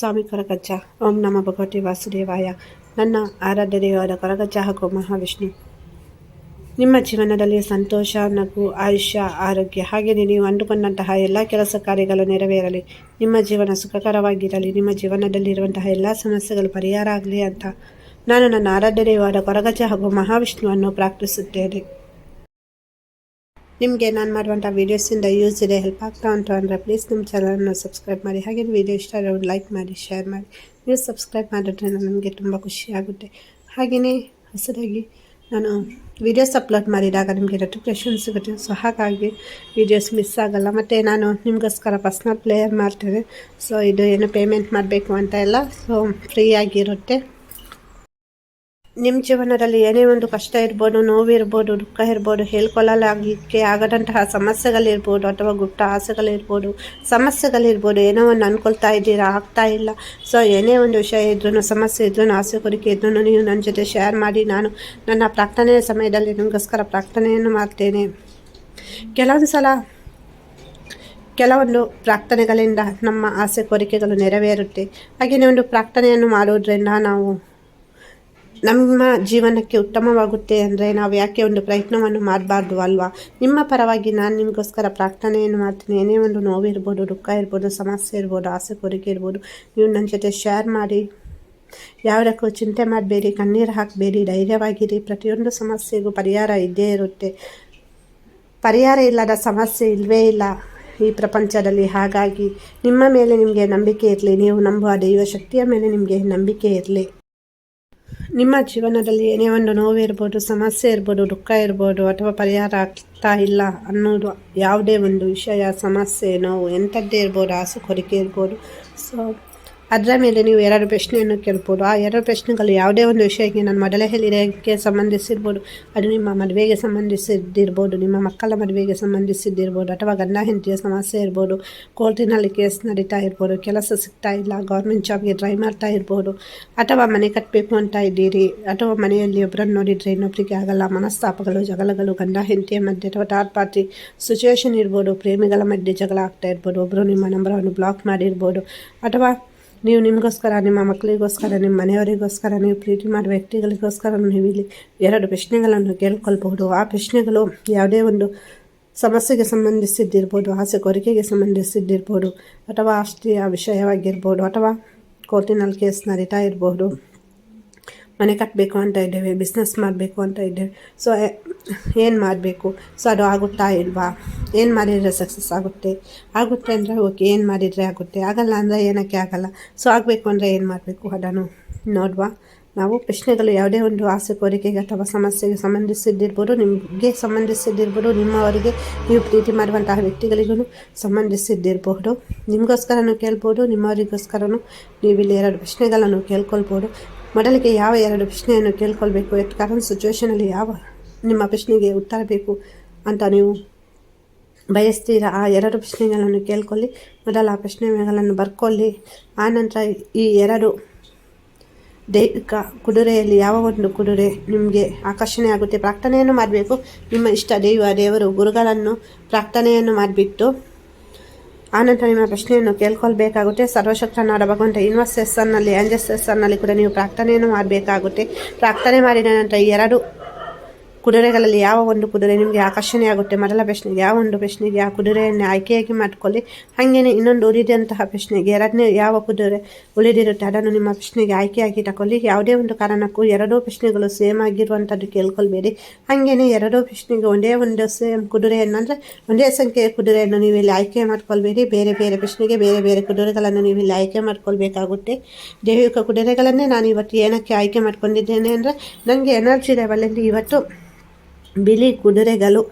ಸ್ವಾಮಿ ಕೊರಗಜ್ಜ ಓಂ ನಮ ಭಗವತಿ ವಾಸುದೇವಾಯ. ನನ್ನ ಆರಾಧ್ಯ ದೇವರ ಕೊರಗಜ್ಜ ಹಾಗೂ ಮಹಾವಿಷ್ಣು. ನಿಮ್ಮ ಜೀವನದಲ್ಲಿ ಸಂತೋಷ, ನಗು, ಆಯುಷ್ಯ, ಆರೋಗ್ಯ ಹಾಗೆಯೇ ನೀವು ಅಂದುಕೊಂಡಂತಹ ಎಲ್ಲ ಕೆಲಸ ಕಾರ್ಯಗಳು ನೆರವೇರಲಿ. ನಿಮ್ಮ ಜೀವನ ಸುಖಕರವಾಗಿರಲಿ. ನಿಮ್ಮ ಜೀವನದಲ್ಲಿರುವಂತಹ ಎಲ್ಲ ಸಮಸ್ಯೆಗಳು ಪರಿಹಾರ ಆಗಲಿ ಅಂತ ನಾನು ನನ್ನ ಆರಾಧ್ಯ ದೇವರ ಕೊರಗಜ್ಜ ಹಾಗೂ ಮಹಾವಿಷ್ಣುವನ್ನು ಪ್ರಾರ್ಥಿಸುತ್ತೇನೆ. ನಿಮಗೆ ನಾನು ಮಾಡುವಂಥ ವೀಡಿಯೋಸಿಂದ ಯೂಸ್ ಇದೆ ಹೆಲ್ಪ್ ಆಗ್ತಾ ಉಂಟು ಅಂದರೆ ಪ್ಲೀಸ್ ನಿಮ್ಮ ಚಾನಲನ್ನು ಸಬ್ಸ್ಕ್ರೈಬ್ ಮಾಡಿ. ಹಾಗೆ ವೀಡಿಯೋ ಇಷ್ಟ ಆದರೆ ಲೈಕ್ ಮಾಡಿ ಶೇರ್ ಮಾಡಿ. ನೀವು ಸಬ್ಸ್ಕ್ರೈಬ್ ಮಾಡಿದ್ರೆ ನನಗೆ ತುಂಬ ಖುಷಿಯಾಗುತ್ತೆ ಹಾಗೆಯೇ ಹೊಸದಾಗಿ ನಾನು ವೀಡಿಯೋಸ್ ಅಪ್ಲೋಡ್ ಮಾಡಿದಾಗ ನಿಮಗೆ ನೋಟಿಫಿಕೇಷನ್ ಸಿಗುತ್ತೆ. ಸೊ ಹಾಗಾಗಿ ವೀಡಿಯೋಸ್ ಮಿಸ್ ಆಗೋಲ್ಲ. ಮತ್ತು ನಾನು ನಿಮಗೋಸ್ಕರ ಪರ್ಸ್ನಲ್ ಪ್ಲೇಯರ್ ಮಾಡ್ತೇನೆ. ಸೊ ಇದು ಏನು ಪೇಮೆಂಟ್ ಮಾಡಬೇಕು ಅಂತ ಎಲ್ಲ ಸೊ ಫ್ರೀಯಾಗಿರುತ್ತೆ ನಿಮ್ಮ ಜೀವನದಲ್ಲಿ ಏನೇ ಒಂದು ಕಷ್ಟ ಇರ್ಬೋದು, ನೋವಿರ್ಬೋದು, ದುಃಖ ಇರ್ಬೋದು ಹೇಳ್ಕೊಳ್ಳಲಾಗಲಿಕ್ಕೆ ಆಗದಂತಹ ಸಮಸ್ಯೆಗಳಿರ್ಬೋದು ಅಥವಾ ಗುಪ್ತ ಆಸೆಗಳಿರ್ಬೋದು, ಸಮಸ್ಯೆಗಳಿರ್ಬೋದು, ಏನೋ ಒಂದು ಅನ್ಕೊಳ್ತಾ ಇದ್ದೀರಾ, ಆಗ್ತಾ ಇಲ್ಲ. ಸೊ ಏನೇ ಒಂದು ವಿಷಯ ಇದ್ರೂ ಸಮಸ್ಯೆ ಇದ್ರೂ ಆಸೆ ಕೋರಿಕೆ ಇದ್ರೂ ನೀವು ನನ್ನ ಜೊತೆ ಶೇರ್ ಮಾಡಿ, ನಾನು ನನ್ನ ಪ್ರಾರ್ಥನೆಯ ಸಮಯದಲ್ಲಿ ನಿಮಗೋಸ್ಕರ ಪ್ರಾರ್ಥನೆಯನ್ನು ಮಾಡ್ತೇನೆ. ಕೆಲವೊಂದು ಸಲ ಕೆಲವೊಂದು ಪ್ರಾರ್ಥನೆಗಳಿಂದ ನಮ್ಮ ಆಸೆ, ಕೋರಿಕೆಗಳು ನೆರವೇರುತ್ತೆ. ಹಾಗೆಯೇ ಒಂದು ಪ್ರಾರ್ಥನೆಯನ್ನು ಮಾಡೋದ್ರಿಂದ ನಾವು ನಮ್ಮ ಜೀವನಕ್ಕೆ ಉತ್ತಮವಾಗುತ್ತೆ ಅಂದರೆ ನಾವು ಯಾಕೆ ಒಂದು ಪ್ರಯತ್ನವನ್ನು ಮಾಡಬಾರ್ದು ಅಲ್ವಾ? ನಿಮ್ಮ ಪರವಾಗಿ ನಾನು ನಿಮಗೋಸ್ಕರ ಪ್ರಾರ್ಥನೆಯನ್ನು ಮಾಡ್ತೀನಿ. ಏನೇ ಒಂದು ನೋವಿರ್ಬೋದು ದುಃಖ ಇರ್ಬೋದು, ಸಮಸ್ಯೆ ಇರ್ಬೋದು, ಆಸೆ, ಕೋರಿಕೆ ಇರ್ಬೋದು, ನೀವು ನನ್ನ ಜೊತೆ ಶೇರ್ ಮಾಡಿ. ಯಾವುದಕ್ಕೂ ಚಿಂತೆ ಮಾಡಬೇಡಿ, ಕಣ್ಣೀರು ಹಾಕಬೇಡಿ, ಧೈರ್ಯವಾಗಿರಿ. ಪ್ರತಿಯೊಂದು ಸಮಸ್ಯೆಗೂ ಪರಿಹಾರ ಇದ್ದೇ ಇರುತ್ತೆ. ಪರಿಹಾರ ಇಲ್ಲದ ಸಮಸ್ಯೆ ಇಲ್ಲವೇ ಇಲ್ಲ ಈ ಪ್ರಪಂಚದಲ್ಲಿ. ಹಾಗಾಗಿ ನಿಮ್ಮ ಮೇಲೆ ನಿಮಗೆ ನಂಬಿಕೆ ಇರಲಿ. ನೀವು ನಂಬುವ ದೈವ ಶಕ್ತಿಯ ಮೇಲೆ ನಿಮಗೆ ನಂಬಿಕೆ ಇರಲಿ. ನಿಮ್ಮ ಜೀವನದಲ್ಲಿ ಏನೇ ಒಂದು ನೋವು ಇರ್ಬೋದು ಸಮಸ್ಯೆ ಇರ್ಬೋದು, ದುಃಖ ಇರ್ಬೋದು ಅಥವಾ ಪರಿಹಾರ ಆಗ್ತಾ ಇಲ್ಲ ಅನ್ನೋದು ಯಾವುದೇ ಒಂದು ವಿಷಯ, ಸಮಸ್ಯೆ, ನೋವು ಎಂಥದ್ದೇ ಇರ್ಬೋದು, ಆಸೆ, ಕೊರಿಕೆ ಇರ್ಬೋದು. ಸೊ ಅದರ ಮೇಲೆ ನೀವು ಎರಡು ಪ್ರಶ್ನೆಯನ್ನು ಕೇಳ್ಬೋದು. ಆ ಎರಡು ಪ್ರಶ್ನೆಗಳು ಯಾವುದೇ ಒಂದು ವಿಷಯಕ್ಕೆ ನಾನು ಮೊದಲೇ ಹೇಳಿರೋಕ್ಕೆ ಸಂಬಂಧಿಸಿರ್ಬೋದು. ಅದು ನಿಮ್ಮ ಮದುವೆಗೆ ಸಂಬಂಧಿಸಿದ್ದಿರ್ಬೋದು, ನಿಮ್ಮ ಮಕ್ಕಳ ಮದುವೆಗೆ ಸಂಬಂಧಿಸಿದ್ದಿರ್ಬೋದು, ಅಥವಾ ಗಂಡ ಹೆಂಡತಿಯ ಸಮಸ್ಯೆ ಇರ್ಬೋದು, ಕೋರ್ಟಿನಲ್ಲಿ ಕೇಸ್ ನಡೀತಾ ಇರ್ಬೋದು, ಕೆಲಸ ಸಿಗ್ತಾ ಇಲ್ಲ, ಗೌರ್ಮೆಂಟ್ ಜಾಬ್ಗೆ ಟ್ರೈ ಮಾಡ್ತಾ ಇರ್ಬೋದು, ಅಥವಾ ಮನೆ ಕಟ್ಟಬೇಕು ಅಂತ ಇದ್ದೀರಿ, ಅಥವಾ ಮನೆಯಲ್ಲಿ ಒಬ್ಬರನ್ನು ನೋಡಿದರೆ ಇನ್ನೊಬ್ಬರಿಗೆ ಆಗಲ್ಲ, ಮನಸ್ತಾಪಗಳು, ಜಗಳಗಳು, ಗಂಡ ಹೆಂಡತಿಯ ಮಧ್ಯೆ ಅಥವಾ ಥರ್ಡ್ ಪಾರ್ಟಿ ಸಿಚುವೇಶನ್ ಇರ್ಬೋದು, ಪ್ರೇಮಿಗಳ ಮಧ್ಯೆ ಜಗಳ ಆಗ್ತಾ ಇರ್ಬೋದು ಒಬ್ಬರು ನಿಮ್ಮ ನಂಬರನ್ನು ಬ್ಲಾಕ್ ಮಾಡಿರ್ಬೋದು, ಅಥವಾ ನೀವು ನಿಮಗೋಸ್ಕರ, ನಿಮ್ಮ ಮಕ್ಕಳಿಗೋಸ್ಕರ, ನಿಮ್ಮ ಮನೆಯವರಿಗೋಸ್ಕರ, ನೀವು ಪ್ರೀತಿ ಮಾಡುವ ವ್ಯಕ್ತಿಗಳಿಗೋಸ್ಕರ ನೀವು ಇಲ್ಲಿ ಎರಡು ಪ್ರಶ್ನೆಗಳನ್ನು ಕೇಳ್ಕೊಳ್ಬಹುದು. ಆ ಪ್ರಶ್ನೆಗಳು ಯಾವುದೇ ಒಂದು ಸಮಸ್ಯೆಗೆ ಸಂಬಂಧಿಸಿದ್ದಿರ್ಬೋದು, ಆಸೆ ಕೋರಿಕೆಗೆ ಸಂಬಂಧಿಸಿದ್ದಿರ್ಬೋದು, ಅಥವಾ ಆಸ್ತಿಯ ವಿಷಯವಾಗಿರ್ಬೋದು, ಅಥವಾ ಕೋರ್ಟಿನಲ್ಲಿ ಕೇಸ್ ನಡೀತಾ ಇರ್ಬೋದು ಮನೆ ಕಟ್ಟಬೇಕು ಅಂತ ಇದ್ದೇವೆ ಬಿಸ್ನೆಸ್ ಮಾಡಬೇಕು ಅಂತ ಇದ್ದೇವೆ. ಸೊ ಏನು ಮಾಡಬೇಕು? ಸೊ ಅದು ಆಗುತ್ತಾ ಇಲ್ವಾ? ಏನು ಮಾಡಿದರೆ ಸಕ್ಸಸ್ ಆಗುತ್ತೆ? ಆಗುತ್ತೆ ಅಂದರೆ ಓಕೆ ಏನು ಮಾಡಿದರೆ ಆಗುತ್ತೆ? ಆಗಲ್ಲ ಅಂದರೆ ಏನಕ್ಕೆ ಆಗಲ್ಲ? ಸೊ ಆಗಬೇಕು ಅಂದರೆ ಏನು ಮಾಡಬೇಕು ಅದನ್ನು ನೋಡುವ. ನಾವು ಪ್ರಶ್ನೆಗಳು ಯಾವುದೇ ಒಂದು ಆಸೆ, ಕೋರಿಕೆಗೆ ಅಥವಾ ಸಮಸ್ಯೆಗೆ ಸಂಬಂಧಿಸಿದ್ದಿರ್ಬೋದು, ನಿಮಗೆ ಸಂಬಂಧಿಸಿದ್ದಿರ್ಬೋದು, ನಿಮ್ಮವರಿಗೆ ನೀವು ಪ್ರೀತಿ ಮಾಡುವಂತಹ ವ್ಯಕ್ತಿಗಳಿಗೂ ಸಂಬಂಧಿಸಿದ್ದಿರಬಹುದು ನಿಮಗೋಸ್ಕರನೂ ಕೇಳ್ಬೋದು, ನಿಮ್ಮವರಿಗೋಸ್ಕರನೂ ನೀವು ಇಲ್ಲಿ ಎರಡು ಪ್ರಶ್ನೆಗಳನ್ನು ಕೇಳ್ಕೊಳ್ಬೋದು. ಮೊದಲಿಗೆ ಯಾವ ಎರಡು ಪ್ರಶ್ನೆಯನ್ನು ಕೇಳ್ಕೊಳ್ಬೇಕು? ಎಟ್ ಕರೆಂಟ್ ಸಿಚುವೇಷನಲ್ಲಿ ಯಾವ ನಿಮ್ಮ ಪ್ರಶ್ನೆಗೆ ಉತ್ತರ ಬೇಕು ಅಂತ ನೀವು ಬಯಸ್ತೀರಾ? ಆ ಎರಡು ಪ್ರಶ್ನೆಗಳನ್ನು ಕೇಳ್ಕೊಳ್ಳಿ. ಮೊದಲ ಆ ಪ್ರಶ್ನೆಗಳನ್ನು ಬರ್ಕೊಳ್ಳಿ. ಆನಂತರ ಈ ಎರಡು ದೈಹಿಕ ಕುದುರೆಯಲ್ಲಿ ಯಾವ ಒಂದು ಕುದುರೆ ನಿಮಗೆ ಆಕರ್ಷಣೆ ಆಗುತ್ತೆ? ಪ್ರಾರ್ಥನೆಯನ್ನು ಮಾಡಬೇಕು. ನಿಮ್ಮ ಇಷ್ಟ ದೈವ, ದೇವರು, ಗುರುಗಳನ್ನು ಪ್ರಾರ್ಥನೆಯನ್ನು ಮಾಡಿಬಿಟ್ಟು ಆನಂತರ ನಿಮ್ಮ ಪ್ರಶ್ನೆಯನ್ನು ಕೇಳ್ಕೊಳ್ಬೇಕಾಗುತ್ತೆ. ಸರ್ವಶಕ್ತನಾದ ಭಗವಂತ ಯೂನಿವರ್ಸಸ್ಸನ್ನಲ್ಲಿ ಆ್ಯಂಜಸ್ಸನ್ನಲ್ಲಿ ಕೂಡ ನೀವು ಪ್ರಾರ್ಥನೆಯನ್ನು ಮಾಡಬೇಕಾಗುತ್ತೆ. ಪ್ರಾರ್ಥನೆ ಮಾಡಿದ ನಂತರ ಎರಡು ಕುದುರೆಗಳಲ್ಲಿ ಯಾವ ಒಂದು ಕುದುರೆ ನಿಮಗೆ ಆಕರ್ಷಣೆ ಆಗುತ್ತೆ? ಮೊದಲ ಪ್ರಶ್ನೆಗೆ ಯಾವ ಒಂದು ಪ್ರಶ್ನೆಗೆ ಆ ಕುದುರೆಯನ್ನು ಆಯ್ಕೆಯಾಗಿ ಮಾಡಿಕೊಳ್ಳಿ. ಹಾಗೆಯೇ ಇನ್ನೊಂದು ಉಳಿದಂತಹ ಪ್ರಶ್ನೆಗೆ, ಎರಡನೇ ಯಾವ ಕುದುರೆ ಉಳಿದಿರುತ್ತೆ? ಅದನ್ನು ನಿಮ್ಮ ಪ್ರಶ್ನೆಗೆ ಆಯ್ಕೆಯಾಗಿ ತಗೊಳ್ಳಿ ಯಾವುದೇ ಒಂದು ಕಾರಣಕ್ಕೂ ಎರಡೂ ಪ್ರಶ್ನೆಗಳು ಸೇಮ್ ಆಗಿರುವಂಥದ್ದು ಕೇಳ್ಕೊಳ್ಬೇಡಿ. ಹಾಗೆಯೇ ಎರಡೂ ಪ್ರಶ್ನೆಗೆ ಒಂದೇ ಒಂದು ಸೇಮ್ ಕುದುರೆಯನ್ನು ಅಂದರೆ ಒಂದೇ ಸಂಖ್ಯೆಯ ಕುದುರೆಯನ್ನು ನೀವು ಇಲ್ಲಿ ಆಯ್ಕೆ ಮಾಡ್ಕೊಳ್ಬೇಡಿ. ಬೇರೆ ಬೇರೆ ಪ್ರಶ್ನೆಗೆ ಬೇರೆ ಬೇರೆ ಕುದುರೆಗಳನ್ನು ನೀವು ಇಲ್ಲಿ ಆಯ್ಕೆ ಮಾಡ್ಕೊಳ್ಬೇಕಾಗುತ್ತೆ. ದೈವಿಕ ಕುದುರೆಗಳನ್ನೇ ನಾನು ಇವತ್ತು ಏನಕ್ಕೆ ಆಯ್ಕೆ ಮಾಡ್ಕೊಂಡಿದ್ದೇನೆ ಅಂದರೆ ನನಗೆ ಎನರ್ಜಿ ಲೆವೆಲಲ್ಲಿ ಇವತ್ತು ಬಿಳಿ ಕುದುರೆಗಳು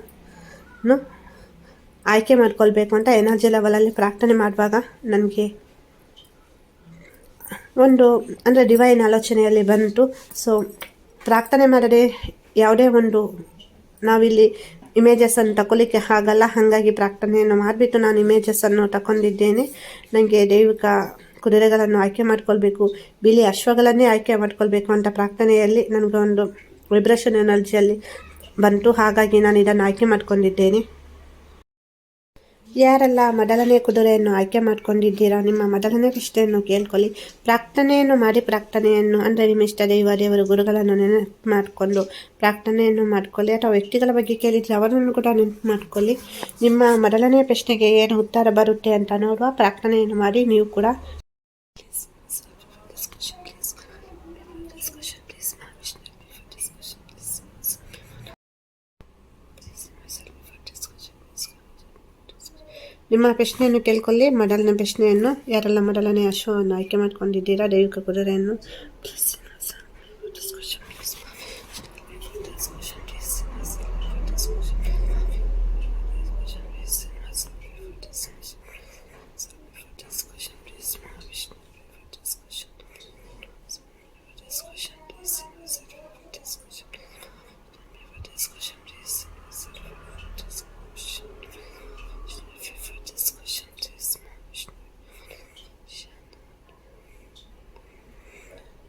ಆಯ್ಕೆ ಮಾಡ್ಕೊಳ್ಬೇಕು ಅಂತ ಎನರ್ಜಿ ಲೆವೆಲಲ್ಲಿ ಪ್ರಾರ್ಥನೆ ಮಾಡುವಾಗ ನನಗೆ ಒಂದು, ಅಂದರೆ ಡಿವೈನ್ ಆಲೋಚನೆಯಲ್ಲಿ ಬಂತು. ಸೊ ಪ್ರಾರ್ಥನೆ ಮಾಡದೆ ಯಾವುದೇ ಒಂದು, ನಾವಿಲ್ಲಿ ಇಮೇಜಸನ್ನು ತಗೊಳ್ಳಿಕ್ಕೆ ಆಗಲ್ಲ. ಹಾಗಾಗಿ ಪ್ರಾರ್ಥನೆಯನ್ನು ಮಾಡಿಬಿಟ್ಟು ನಾನು ಇಮೇಜಸನ್ನು ತಗೊಂಡಿದ್ದೇನೆ ನನಗೆ ದೈವಿಕ ಕುದುರೆಗಳನ್ನು ಆಯ್ಕೆ ಮಾಡ್ಕೊಳ್ಬೇಕು. ಬಿಳಿ ಅಶ್ವಗಳನ್ನೇ ಆಯ್ಕೆ ಮಾಡ್ಕೊಳ್ಬೇಕು ಅಂತ ಪ್ರಾರ್ಥನೆಯಲ್ಲಿ ನನಗೆ ಒಂದು ವೈಬ್ರೇಷನ್ ಎನರ್ಜಿಯಲ್ಲಿ ಬಂತು, ಹಾಗಾಗಿ ನಾನು ಇದನ್ನು ಆಯ್ಕೆ ಮಾಡ್ಕೊಂಡಿದ್ದೇನೆ. ಯಾರೆಲ್ಲ ಮೊದಲನೇ ಕುದುರೆಯನ್ನು ಆಯ್ಕೆ ಮಾಡ್ಕೊಂಡಿದ್ದೀರಾ? ನಿಮ್ಮ ಮೊದಲನೇ ಪ್ರಶ್ನೆಯನ್ನು ಕೇಳ್ಕೊಳ್ಳಿ. ಪ್ರಾರ್ಥನೆಯನ್ನು ಮಾಡಿ ಪ್ರಾರ್ಥನೆಯನ್ನು, ಅಂದರೆ ನಿಮ್ಮ ಇಷ್ಟ ದೈವ ದೇವರು ಗುರುಗಳನ್ನು ನೆನಪು ಮಾಡಿಕೊಂಡು ಪ್ರಾರ್ಥನೆಯನ್ನು ಮಾಡ್ಕೊಳ್ಳಿ. ಅಥವಾ ವ್ಯಕ್ತಿಗಳ ಬಗ್ಗೆ ಕೇಳಿದರೆ ಅವರನ್ನು ಕೂಡ ನೆನಪು ಮಾಡ್ಕೊಳ್ಳಿ. ನಿಮ್ಮ ಮೊದಲನೇ ಪ್ರಶ್ನೆಗೆ ಏನು ಉತ್ತರ ಬರುತ್ತೆ ಅಂತ ನೋಡುವ ಪ್ರಾರ್ಥನೆಯನ್ನು ಮಾಡಿ, ನೀವು ಕೂಡ ನಿಮ್ಮ ಪ್ರಶ್ನೆಯನ್ನು ಕೇಳ್ಕೊಳ್ಳಿ ಮೊದಲನೇ ಪ್ರಶ್ನೆಯನ್ನು ಯಾರೆಲ್ಲ ಮೊದಲನೇ ಅಶ್ವವನ್ನು ಆಯ್ಕೆ ಮಾಡ್ಕೊಂಡಿದ್ದೀರಾ ದೈವಿಕ ಕುದುರೆಯನ್ನು?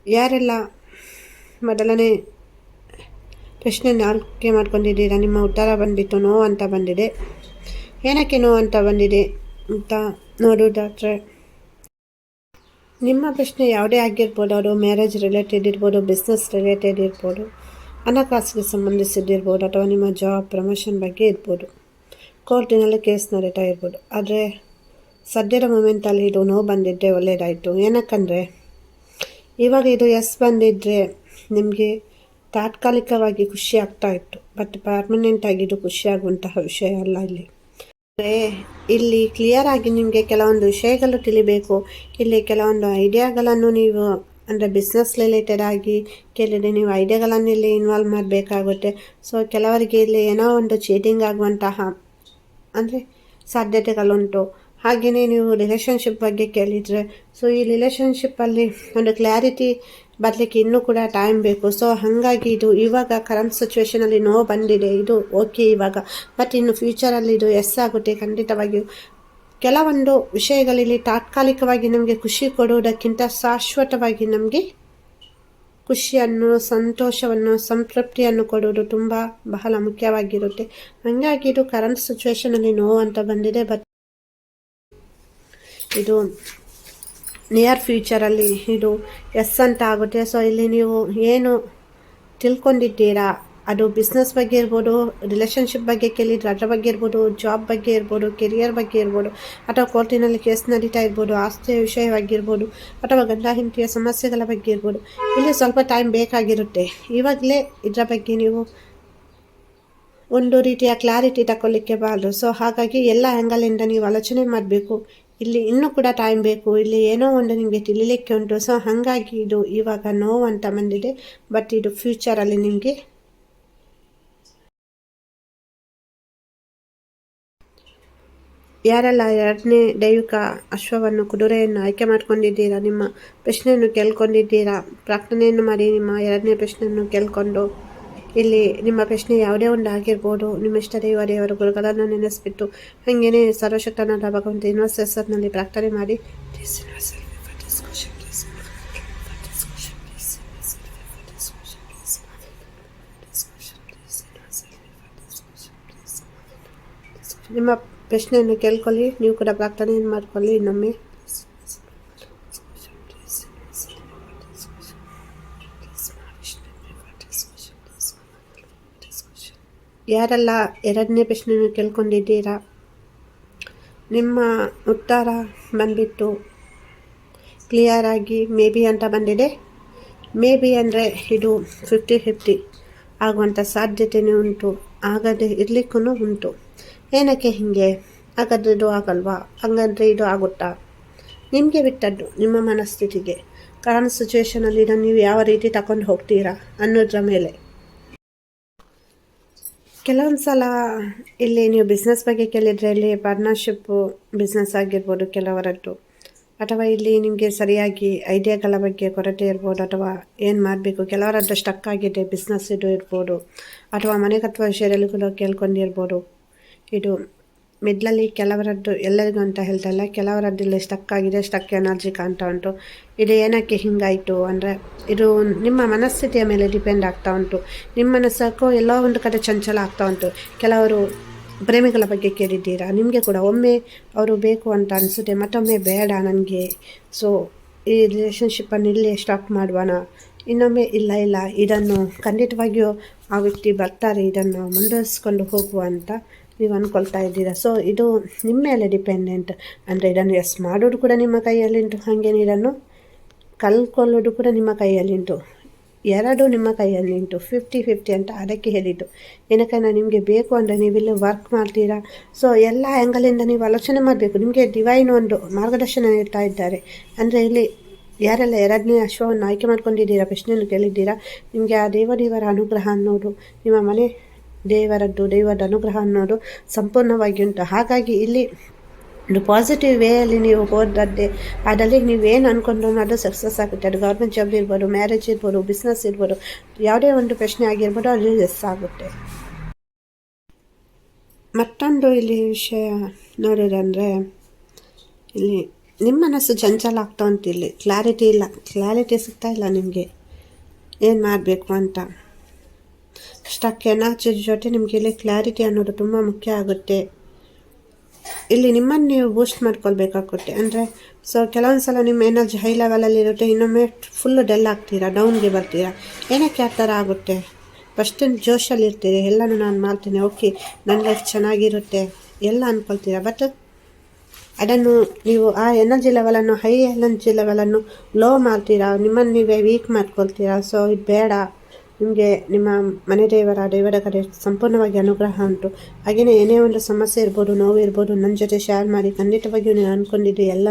ಯಾರೆಲ್ಲ ಮೊದಲನೇ ಪ್ರಶ್ನೆಯನ್ನು ಆಯ್ಕೆ ಮಾಡ್ಕೊಂಡಿದ್ದೀರಾ? ನಿಮ್ಮ ಉತ್ತರ ಬಂದಿತ್ತು, ನೋ ಅಂತ ಬಂದಿದೆ. ಏನಕ್ಕೆ ನೋ ಅಂತ ಬಂದಿದೆ ಅಂತ ನೋಡೋದಾದರೆ ನಿಮ್ಮ ಪ್ರಶ್ನೆ ಯಾವುದೇ ಆಗಿರ್ಬೋದು, ಅದು ಮ್ಯಾರೇಜ್ ರಿಲೇಟೆಡ್ ಇರ್ಬೋದು ಬಿಸ್ನೆಸ್ ರಿಲೇಟೆಡ್ ಇರ್ಬೋದು, ಹಣಕಾಸಿಗೆ ಸಂಬಂಧಿಸಿದ್ದಿರ್ಬೋದು, ಅಥವಾ ನಿಮ್ಮ ಜಾಬ್ ಪ್ರಮೋಷನ್ ಬಗ್ಗೆ ಇರ್ಬೋದು, ಕೋರ್ಟಿನಲ್ಲಿ ಕೇಸ್ ನಡೀತಾ ಇರ್ಬೋದು. ಆದರೆ, ಸದ್ಯದ ಮೂಮೆಂಟಲ್ಲಿ ಇದು ನೋವು ಬಂದಿದ್ದೆ ಒಳ್ಳೆಯದಾಯಿತು ಏನಕ್ಕಂದರೆ ಇವಾಗ ಇದು ಎಸ್ ಬಂದಿದ್ದರೆ ನಿಮಗೆ ತಾತ್ಕಾಲಿಕವಾಗಿ ಖುಷಿ ಆಗ್ತಾ ಇತ್ತು ಬಟ್ ಪರ್ಮನೆಂಟ್ ಆಗಿ ಇದು ಖುಷಿಯಾಗುವಂತಹ ವಿಷಯ ಅಲ್ಲ ಇಲ್ಲಿ. ಇಲ್ಲಿ ಕ್ಲಿಯರ್ ಆಗಿ ನಿಮಗೆ ಕೆಲವೊಂದು ವಿಷಯಗಳು ತಿಳಿಬೇಕು, ಇಲ್ಲಿ ಕೆಲವೊಂದು ಐಡಿಯಾಗಳನ್ನು ನೀವು ಅಂದರೆ ಬಿಸ್ನೆಸ್ ರಿಲೇಟೆಡ್ ಆಗಿ ಕೇಳಿದರೆ ನೀವು ಐಡಿಯಾಗಳನ್ನು ಇಲ್ಲಿ ಇನ್ವಾಲ್ವ್ ಮಾಡಬೇಕಾಗುತ್ತೆ. ಸೊ ಕೆಲವರಿಗೆ ಇಲ್ಲಿ ಏನೋ ಒಂದು ಚೀಟಿಂಗ್ ಆಗುವಂತಹ ಅಂದರೆ ಸಾಧ್ಯತೆಗಳುಂಟು. ಹಾಗೆಯೇ ನೀವು ರಿಲೇಷನ್ಶಿಪ್ ಬಗ್ಗೆ ಕೇಳಿದರೆ ಸೊ ಈ ರಿಲೇಷನ್ಶಿಪ್ಪಲ್ಲಿ ಒಂದು ಕ್ಲಾರಿಟಿ ಬರಲಿಕ್ಕೆ ಇನ್ನೂ ಕೂಡ ಟೈಮ್ ಬೇಕು. ಸೊ ಹಾಗಾಗಿ ಇದು ಇವಾಗ ಕರೆಂಟ್ ಸಿಚುವೇಷನಲ್ಲಿ ನೋ ಬಂದಿದೆ, ಇದು ಓಕೆ ಇವಾಗ. ಬಟ್ ಇನ್ನು ಫ್ಯೂಚರಲ್ಲಿ ಇದು ಎಸ್ ಆಗುತ್ತೆ, ಖಂಡಿತವಾಗಿಯೂ. ಕೆಲವೊಂದು ವಿಷಯಗಳಲ್ಲಿ ತಾತ್ಕಾಲಿಕವಾಗಿ ನಮಗೆ ಖುಷಿ ಕೊಡುವುದಕ್ಕಿಂತ ಶಾಶ್ವತವಾಗಿ ನಮಗೆ ಖುಷಿಯನ್ನು, ಸಂತೋಷವನ್ನು, ಸಂತೃಪ್ತಿಯನ್ನು ಕೊಡುವುದು ತುಂಬ ಬಹಳ ಮುಖ್ಯವಾಗಿರುತ್ತೆ. ಹಾಗಾಗಿ ಇದು ಕರೆಂಟ್ ಸಿಚುವೇಷನಲ್ಲಿ ನೋವು ಅಂತ ಬಂದಿದೆ ಬಟ್ ಇದು ನಿಯರ್ ಫ್ಯೂಚರಲ್ಲಿ ಇದು ಎಸ್ ಅಂತ ಆಗುತ್ತೆ. ಸೊ ಇಲ್ಲಿ ನೀವು ಏನು ತಿಳ್ಕೊಂಡಿದ್ದೀರಾ? ಅದು ಬಿಸ್ನೆಸ್ ಬಗ್ಗೆ ಇರ್ಬೋದು ರಿಲೇಷನ್ಶಿಪ್ ಬಗ್ಗೆ ಕೇಳಿದ್ರೆ ಅದರ ಬಗ್ಗೆ ಇರ್ಬೋದು ಜಾಬ್ ಬಗ್ಗೆ ಇರ್ಬೋದು ಕೆರಿಯರ್ ಬಗ್ಗೆ ಇರ್ಬೋದು, ಅಥವಾ ಕೋರ್ಟಿನಲ್ಲಿ ಕೇಸ್ ನಡೀತಾ ಇರ್ಬೋದು, ಆಸ್ತಿಯ ವಿಷಯವಾಗಿರ್ಬೋದು, ಅಥವಾ ಗಂಡ ಸಮಸ್ಯೆಗಳ ಬಗ್ಗೆ ಇರ್ಬೋದು. ಇಲ್ಲಿ ಸ್ವಲ್ಪ ಟೈಮ್ ಬೇಕಾಗಿರುತ್ತೆ. ಇವಾಗಲೇ ಇದರ ಬಗ್ಗೆ ನೀವು ಒಂದು ರೀತಿಯ ಕ್ಲಾರಿಟಿ ತಗೊಳ್ಳಿಕ್ಕೆ ಬಾರದು. ಸೊ ಹಾಗಾಗಿ ಎಲ್ಲ ಆ್ಯಂಗಲಿಂದ ನೀವು ಆಲೋಚನೆ ಮಾಡಬೇಕು. ಇಲ್ಲಿ ಇನ್ನೂ ಕೂಡ ಟೈಮ್ ಬೇಕು. ಇಲ್ಲಿ ಏನೋ ಒಂದು ನಿಮಗೆ ತಿಳಿಲಿಕ್ಕೆ ಉಂಟು. ಸೊ ಹಾಗಾಗಿ ಇದು ಇವಾಗ ನೋವು ಅಂತ ಬಂದಿದೆ. ಬಟ್ ಇದು ಫ್ಯೂಚರಲ್ಲಿ ನಿಮಗೆ ಯಾರೆಲ್ಲ ಎರಡನೇ ದೈವಿಕ ಅಶ್ವವನ್ನು, ಕುದುರೆಯನ್ನು ಆಯ್ಕೆ ಮಾಡ್ಕೊಂಡಿದ್ದೀರಾ? ನಿಮ್ಮ ಪ್ರಶ್ನೆಯನ್ನು ಕೇಳ್ಕೊಂಡಿದ್ದೀರಾ? ಪ್ರಾರ್ಥನೆಯನ್ನು ಮಾಡಿ ನಿಮ್ಮ ಎರಡನೇ ಪ್ರಶ್ನೆಯನ್ನು ಕೇಳ್ಕೊಂಡು. ಇಲ್ಲಿ ನಿಮ್ಮ ಪ್ರಶ್ನೆ ಯಾವುದೇ ಒಂದು ಆಗಿರ್ಬೋದು, ನಿಮ್ಮ ಇಷ್ಟ ದೇವ ದೇವರ ಗುರುಗಳನ್ನು ನೆನೆಸ್ಬಿಟ್ಟು ಹಾಗೇನೆ ಸರ್ವಶಕ್ತನಾದ ಭಗವಂತ ಯೂನಿವರ್ಸಸ್ನಲ್ಲಿ ಪ್ರಾರ್ಥನೆ ಮಾಡಿ. ನಿಮ್ಮ ಪ್ರಶ್ನೆಯನ್ನು ಕೇಳ್ಕೊಳ್ಳಿ, ನೀವು ಕೂಡ ಪ್ರಾರ್ಥನೆಯನ್ನು ಮಾಡ್ಕೊಳ್ಳಿ ಇನ್ನೊಮ್ಮೆ ಯಾರೆಲ್ಲ ಎರಡನೇ ಪ್ರಶ್ನೆಯನ್ನು ಕೇಳ್ಕೊಂಡಿದ್ದೀರಾ? ನಿಮ್ಮ ಉತ್ತರ ಬಂದ್ಬಿಟ್ಟು ಕ್ಲಿಯರಾಗಿ ಮೇ ಬಿ ಅಂತ ಬಂದಿದೆ. ಮೇ ಬಿ ಅಂದರೆ ಇದು ಫಿಫ್ಟಿ ಫಿಫ್ಟಿ ಆಗುವಂಥ ಸಾಧ್ಯತೆಯೂ ಉಂಟು, ಆಗದೆ ಇರಲಿಕ್ಕೂ ಉಂಟು. ಏನಕ್ಕೆ ಹೀಗೆ? ಹಾಗಾದರೆ ಇದು ಆಗಲ್ವಾ? ಹಾಗಾದರೆ ಇದು ಆಗುತ್ತಾ? ನಿಮಗೆ ಬಿಟ್ಟದ್ದು, ನಿಮ್ಮ ಮನಸ್ಥಿತಿಗೆ. ಕಾರಣ ಸಿಚುವೇಷನಲ್ಲಿ ನೀವು ಯಾವ ರೀತಿ ತಗೊಂಡು ಹೋಗ್ತೀರಾ ಅನ್ನೋದ್ರ ಮೇಲೆ. ಕೆಲವೊಂದು ಸಲ ಇಲ್ಲಿ ನೀವು ಬಿಸ್ನೆಸ್ ಬಗ್ಗೆ ಕೇಳಿದರೆ ಇಲ್ಲಿ ಪಾರ್ಟ್ನರ್ಶಿಪ್ಪು ಬಿಸ್ನೆಸ್ ಆಗಿರ್ಬೋದು ಕೆಲವರದ್ದು. ಅಥವಾ ಇಲ್ಲಿ ನಿಮಗೆ ಸರಿಯಾಗಿ ಐಡಿಯಾಗಳ ಬಗ್ಗೆ ಕೊರತೆ ಇರ್ಬೋದು ಅಥವಾ ಏನು ಮಾಡಬೇಕು? ಕೆಲವರದ್ದು ಸ್ಟಕ್ ಆಗಿದೆ ಬಿಸ್ನೆಸ್ ಇದು ಇರ್ಬೋದು. ಅಥವಾ ಮನೆಗತ್ವ ವಿಷಯದಲ್ಲಿ ಕೂಡ ಕೇಳ್ಕೊಂಡಿರ್ಬೋದು. ಇದು ಮಿಡ್ಲಲ್ಲಿ ಕೆಲವರದ್ದು ಎಲ್ಲರಿಗೂ ಅಂತ ಹೇಳ್ತಲ್ಲ, ಕೆಲವರದ್ದು ಇಲ್ಲಿ ಸ್ಟಕ್ ಆಗಿದೆ ಸ್ಟಕ್ ಎನರ್ಜಿ ಕಾಣ್ತಾ ಉಂಟು. ಇದು ಏನಕ್ಕೆ ಹಿಂಗಾಯಿತು ಅಂದರೆ, ಇದು ನಿಮ್ಮ ಮನಸ್ಥಿತಿಯ ಮೇಲೆ ಡಿಪೆಂಡ್ ಆಗ್ತಾ ಉಂಟು. ನಿಮ್ಮ ಮನಸ್ಸಕ್ಕೂ ಎಲ್ಲೋ ಒಂದು ಕಡೆ ಚಂಚಲ ಆಗ್ತಾ ಉಂಟು. ಕೆಲವರು ಪ್ರೇಮಿಗಳ ಬಗ್ಗೆ ಕೇಳಿದ್ದೀರಾ? ನಿಮಗೆ ಕೂಡ ಒಮ್ಮೆ ಅವರು ಬೇಕು ಅಂತ ಅನಿಸುತ್ತೆ, ಮತ್ತೊಮ್ಮೆ ಬೇಡ ನನಗೆ. ಸೊ ಈ ರಿಲೇಷನ್ಶಿಪ್ಪನ್ನು ಇಲ್ಲೇ ಸ್ಟಾಪ್ ಮಾಡುವಣ ಇನ್ನೊಮ್ಮೆ ಇಲ್ಲ ಇಲ್ಲ, ಇದನ್ನು ಖಂಡಿತವಾಗಿಯೂ ಆ ವ್ಯಕ್ತಿ ಬರ್ತಾರೆ, ಇದನ್ನು ಮುಂದುವರಿಸ್ಕೊಂಡು ಹೋಗುವ ಅಂತ ನೀವು ಅಂದ್ಕೊಳ್ತಾ ಇದ್ದೀರಾ? ಸೊ ಇದು ನಿಮ್ಮ ಮೇಲೆ ಡಿಪೆಂಡೆಂಟ್ ಅಂದರೆ ಇದನ್ನು ಎಸ್ ಮಾಡೋದು ಕೂಡ ನಿಮ್ಮ ಕೈಯಲ್ಲಿಂಟು ಹಾಗೆ ಇದನ್ನು ಕಲ್ಕೊಳ್ಳೋದು ಕೂಡ ನಿಮ್ಮ ಕೈಯಲ್ಲಿಂಟು ಎರಡು ನಿಮ್ಮ ಕೈಯಲ್ಲಿಂಟು ಫಿಫ್ಟಿ ಫಿಫ್ಟಿ ಅಂತ ಅದಕ್ಕೆ ಹೇಳಿದ್ದು. ಏನಕ್ಕೆ ನಿಮಗೆ ಬೇಕು ಅಂದರೆ ನೀವಿಲ್ಲಿ ವರ್ಕ್ ಮಾಡ್ತೀರಾ? ಸೊ ಎಲ್ಲ ಆ್ಯಂಗಲಿಂದ ನೀವು ಆಲೋಚನೆ ಮಾಡಬೇಕು. ನಿಮಗೆ ಡಿವೈನ್ ಒಂದು ಮಾರ್ಗದರ್ಶನ ನೀಡ್ತಾ ಇದ್ದಾರೆ. ಅಂದರೆ ಇಲ್ಲಿ ಯಾರೆಲ್ಲ ಎರಡನೇ ಅಶ್ವವನ್ನು ಆಯ್ಕೆ ಮಾಡ್ಕೊಂಡಿದ್ದೀರಾ ಪ್ರಶ್ನೆಯನ್ನು ಕೇಳಿದ್ದೀರಾ? ನಿಮಗೆ ಆ ದೇವದೇವರ ಅನುಗ್ರಹ ಅನ್ನೋದು ನಿಮ್ಮ ಮನೆ ದೇವರದ್ದು, ದೈವದ ಅನುಗ್ರಹ ಅನ್ನೋದು ಸಂಪೂರ್ಣವಾಗಿ ಉಂಟು. ಹಾಗಾಗಿ ಇಲ್ಲಿ ಒಂದು ಪಾಸಿಟಿವ್ ವೇಯಲ್ಲಿ ನೀವು ಹೋದದ್ದೇ ಅದರಲ್ಲಿ ನೀವೇನು ಅಂದ್ಕೊಂಡ್ರೂ ಅದು ಸಕ್ಸಸ್ ಆಗುತ್ತೆ. ಅದು ಗೌರ್ಮೆಂಟ್ ಜಾಬ್ ಇರ್ಬೋದು ಮ್ಯಾರೇಜ್ ಇರ್ಬೋದು ಬಿಸ್ನೆಸ್ ಇರ್ಬೋದು, ಯಾವುದೇ ಒಂದು ಪ್ರಶ್ನೆ ಆಗಿರ್ಬೋದು ಅದು ಎಸ್ ಆಗುತ್ತೆ. ಮತ್ತೊಂದು ಇಲ್ಲಿ ವಿಷಯ ನೋಡೋದಂದರೆ ಇಲ್ಲಿ ನಿಮ್ಮ ಮನಸ್ಸು ಚಂಚಲ ಆಗ್ತಾ ಉಂಟು ಇಲ್ಲಿ. ಕ್ಲಾರಿಟಿ ಇಲ್ಲ. ಕ್ಲಾರಿಟಿ ಸಿಗ್ತಾ ಇಲ್ಲ ನಿಮಗೆ. ಏನು ಮಾಡಬೇಕು ಅಂತ. ಸ್ಟಕ್ ಎನರ್ಜಿ ಜೊತೆ ನಿಮಗೆ ಇಲ್ಲಿ ಕ್ಲಾರಿಟಿ ಅನ್ನೋದು ತುಂಬ ಮುಖ್ಯ ಆಗುತ್ತೆ. ಇಲ್ಲಿ ನಿಮ್ಮನ್ನು ನೀವು ಬೂಸ್ಟ್ ಮಾಡ್ಕೊಳ್ಬೇಕಾಗುತ್ತೆ. ಅಂದರೆ ಸೊ ಕೆಲವೊಂದು ಸಲ ನಿಮ್ಮ ಎನರ್ಜಿ ಹೈ ಲೆವೆಲಲ್ಲಿ ಇರುತ್ತೆ, ಇನ್ನೊಮ್ಮೆ ಫುಲ್ಲು ಡೆಲ್ ಆಗ್ತೀರಾ ಡೌನ್ಗೆ ಬರ್ತೀರಾ? ಏನಕ್ಕೆ ಆ ಥರ ಆಗುತ್ತೆ? ಫಸ್ಟ್ ಜೋಶಲ್ಲಿ ಇರ್ತೀರಿ, ಎಲ್ಲನೂ ನಾನು ಮಾಡ್ತೀನಿ ಓಕೆ ನನ್ನ ಲೈಫ್ ಚೆನ್ನಾಗಿರುತ್ತೆ, ಎಲ್ಲ ಅಂದ್ಕೊಳ್ತೀರಾ ಬಟ್ ಅದನ್ನು ನೀವು ಆ ಎನರ್ಜಿ ಲೆವೆಲನ್ನು ಹೈ ಎನರ್ಜಿ ಲೆವೆಲನ್ನು ಲೋ ಮಾಡ್ತೀರಾ, ನಿಮ್ಮನ್ನು ನೀವೇ ವೀಕ್ ಮಾಡ್ಕೊಳ್ತೀರಾ? ಸೊ ಇದು ಬೇಡ. ನಿಮಗೆ ನಿಮ್ಮ ಮನೆ ದೇವರ ದೇವರ ಕಡೆ ಸಂಪೂರ್ಣವಾಗಿ ಅನುಗ್ರಹ ಉಂಟು. ಹಾಗೆಯೇ ಏನೇ ಒಂದು ಸಮಸ್ಯೆ ಇರ್ಬೋದು, ನೋವು ಇರ್ಬೋದು ನನ್ನ ಜೊತೆ ಶೇರ್ ಮಾಡಿ, ಖಂಡಿತವಾಗಿಯೂ ನೀವು ಅಂದ್ಕೊಂಡಿದ್ದು ಎಲ್ಲ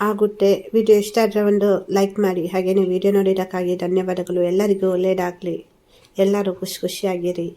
ಆಗುತ್ತೆ. ವಿಡಿಯೋ ಇಷ್ಟ ಆದರೆ ಒಂದು ಲೈಕ್ ಮಾಡಿ. ಹಾಗೆಯೇ ವಿಡಿಯೋ ನೋಡಿದ್ದಕ್ಕಾಗಿ ಧನ್ಯವಾದಗಳು. ಎಲ್ಲರಿಗೂ ಒಳ್ಳೆಯದಾಗಲಿ. ಎಲ್ಲರೂ ಖುಷಿ ಖುಷಿಯಾಗಿರಿ.